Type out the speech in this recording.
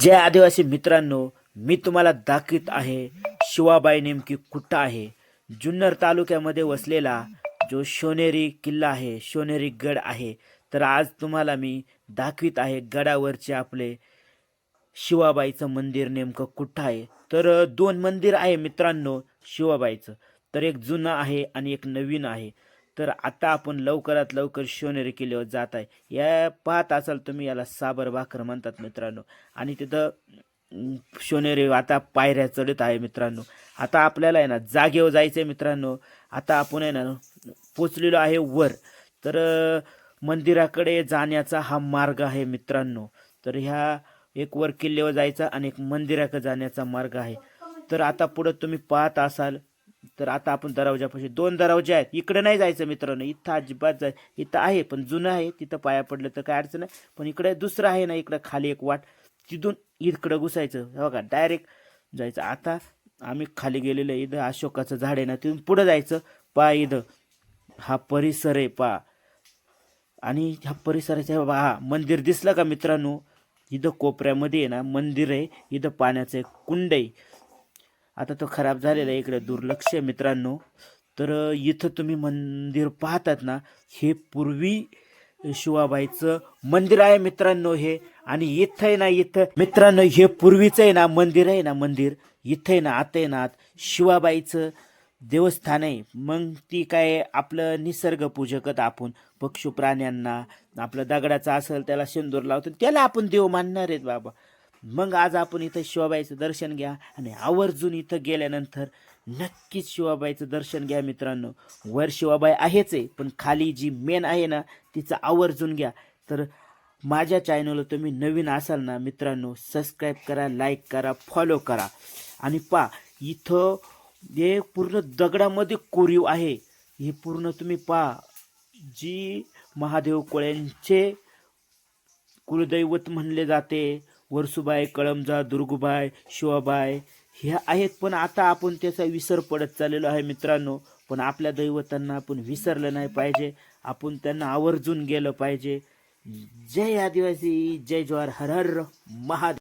जय आदिवासी मित्रांनो मी तुम्हाला दाखवित आहे शिवाबाई नेमकी कुठं आहे? जुन्नर तालुक्यामध्ये वसलेला जो शोनेरी किल्ला आहे शोनेरी गड आहे तर आज तुम्हाला मी दाखवित आहे गडावरचे आपले शिवाबाईचं मंदिर नेमकं कुठं आहे? तर दोन मंदिर आहे मित्रांनो शिवाबाईचं तर एक जुनं आहे आणि एक नवीन आहे. तर आता आपण लवकरात लवकर शिवनेरी किल्ल्यावर जात आहे. या पाहत असाल तुम्ही याला साबर भाकर म्हणतात मित्रांनो. आणि तिथं शिवनेरी आता पायऱ्या चढत आहे मित्रांनो. आता आपल्याला आहे ना जागेवर जायचं आहे मित्रांनो. आता आपण आहे ना पोचलेलो आहे वर. तर मंदिराकडे जाण्याचा हा मार्ग आहे मित्रांनो. तर ह्या एक वर किल्ल्यावर जायचा आणि एक मंदिराकडे जाण्याचा मार्ग आहे. तर आता पुढं तुम्ही पाहत असाल तर आता आपण दरवाजापाशी दोन दरवाजे आहेत. इकडे नाही जायचं मित्रांनो. इथं अजिबात जाय इथं आहे पण जुनं आहे. तिथं पाया पडलं तर काय अडचण नाही. पण इकडे दुसरं आहे ना इकडं खाली एक वाट. तिथून इकडं घुसायचं. हो बघा डायरेक्ट जायचं. आता आम्ही खाली गेलेलो इथं अशोकाचं झाड आहे ना तिथून पुढं जायचं. पा इथं. हा परिसर आहे पा. आणि ह्या परिसराच्या हा मंदिर दिसलं का मित्रांनो? इथं कोपऱ्यामध्ये आहे ना मंदिर आहे. इथं पाण्याचं एक कुंड आहे. आता तो खराब झालेला आहे इकडे दुर्लक्ष आहे मित्रांनो. तर इथं तुम्ही मंदिर पाहतात ना हे पूर्वी शिवाबाईचं मंदिर आहे मित्रांनो हे. आणि इथं आहे ना इथं मित्रांनो हे पूर्वीचं आहे ना मंदिर आहे ना मंदिर. इथं आहे ना आता आहे ना शिवाबाईचं देवस्थान आहे. मग ती काय आपलं निसर्ग पूजकत आपण पक्षी प्राण्यांना आपलं दगडाचं असेल त्याला शेंदूर लावतो त्याला आपण देव मानणार आहेत बाबा. मग आज आपण इथं शिवाबाईचं दर्शन घ्या आणि आवर्जून इथं गेल्यानंतर नक्कीच शिवाबाईचं दर्शन घ्या मित्रांनो. वर शिवाबाई आहेच आहे पण खाली जी मेन आहे ना तिचं आवर्जून घ्या. तर माझ्या चॅनलला तुम्ही नवीन असाल ना मित्रांनो सबस्क्राईब करा लाईक करा फॉलो करा. आणि पा इथं हे पूर्ण दगडामध्ये कोरीव आहे. हे पूर्ण तुम्ही पा जी महादेव कोळ्यांचे कुलदैवत म्हणले जाते वरसुबाई कळमजा दुर्गुबाई शिवाबाई ह्या आहेत. पण आता आपण त्याचा विसर पडत चाललेलो आहे मित्रांनो. पण आपल्या दैवतांना आपण विसरलं नाही पाहिजे. आपण त्यांना आवर्जून गेलं पाहिजे. जय आदिवासी जय ज्वार हर हर महादेव.